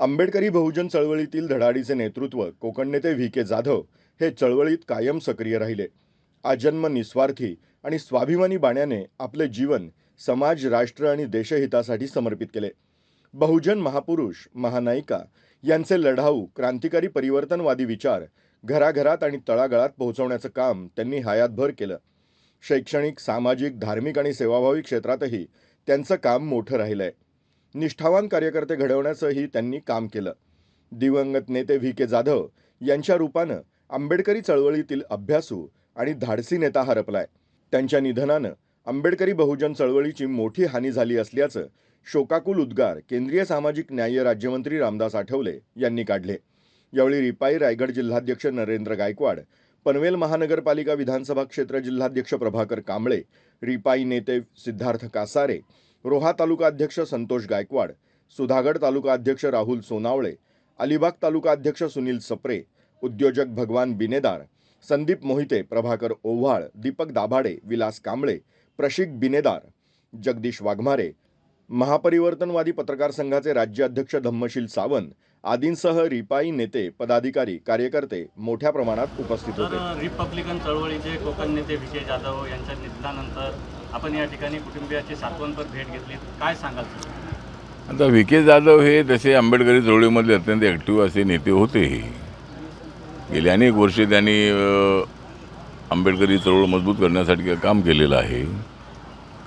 आंबेडकरी बहुजन चळवळीतील धडाडीचे नेतृत्व कोकण नेते व्ही के जाधव हे चळवळीत कायम सक्रिय राहिले. आजन्म निस्वार्थी आणि स्वाभिमानी बाण्याने आपले जीवन समाज राष्ट्र आणि देशहितासाठी समर्पित केले. बहुजन महापुरुष महानायिका यांचे लढाऊ क्रांतिकारी परिवर्तनवादी विचार घराघरात आणि तळागाळात पोहोचवण्याचं काम त्यांनी हयातभर केलं. शैक्षणिक सामाजिक धार्मिक आणि सेवाभावी क्षेत्रातही त्यांचं काम मोठं राहिलं आहे निष्ठावान कार्यकर्ते घडवण्याचंही त्यांनी काम केलं. दिवंगत नेते व्ही. के. जाधव यांच्या रूपानं आंबेडकरी चळवळीतील अभ्यासू आणि धाडसी नेता हरपलाय. त्यांच्या निधनानं आंबेडकरी बहुजन चळवळीची मोठी हानी झाली असल्याचं शोकाकुल उद्गार केंद्रीय सामाजिक न्याय राज्यमंत्री रामदास आठवले यांनी काढले. यावेळी रिपाई रायगड जिल्हाध्यक्ष नरेंद्र गायकवाड पनवेल महानगरपालिका विधानसभा क्षेत्र जिल्हाध्यक्ष प्रभाकर कांबळे रिपाई नेते सिद्धार्थ कासारे रोहा तालुका अध्यक्ष संतोष गायकवाड सुधागड तालुका अध्यक्ष राहुल सोनावळे अलिबाग तालुका अध्यक्ष सुनील सप्रे उद्योजक भगवान बिनेदार संदीप मोहिते प्रभाकर ओव्हाळ दीपक दाभाडे विलास कांबळे प्रशिक बिनेदार जगदीश वाघमारे महापरिवर्तनवादी पत्रकार संघाचे राज्याध्यक्ष धम्मशील सावंत आदींसह रिपाई नेते पदाधिकारी कार्यकर्ते मोठ्या प्रमाणात उपस्थित होते. रिपब्लिकन चळवळीचे कोकण नेते विजय जाधव यांच्या निधनानंतर आपण या ठिकाणी कुटुंबियाची सातवणपर भेट घेतली. काय सांगाल आता व्ही के जाधव हे तसे आंबेडकरी चळवळीमधले अत्यंत ॲक्टिव्ह असे नेते होते. गेली अनेक वर्षे त्यांनी आंबेडकरी चळवळ मजबूत करण्यासाठी काम केलेलं आहे.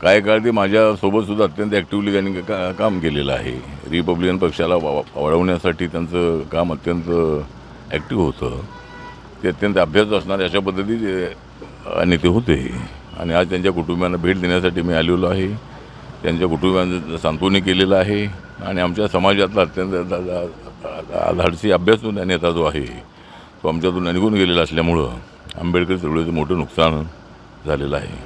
काही काळ ते माझ्यासोबत सुद्धा अत्यंत ॲक्टिव्हली त्यांनी का काम केलेलं आहे. रिपब्लिकन पक्षाला वा- वाढवण्यासाठी त्यांचं काम अत्यंत ॲक्टिव्ह होतं. ते अत्यंत अभ्यास असणारे अशा पद्धतीचे नेते होते. आणि आज त्यांच्या कुटुंबियांना भेट देण्यासाठी मी आलेलो आहे. त्यांच्या कुटुंबियांचं सांत्वनी केलेलं आहे. आणि आमच्या समाजातला अत्यंत धाडसी अभ्यास नेता जो आहे तो आमच्यातून निघून गेलेला असल्यामुळं आंबेडकर चळवळीचं मोठं नुकसान झालेलं आहे.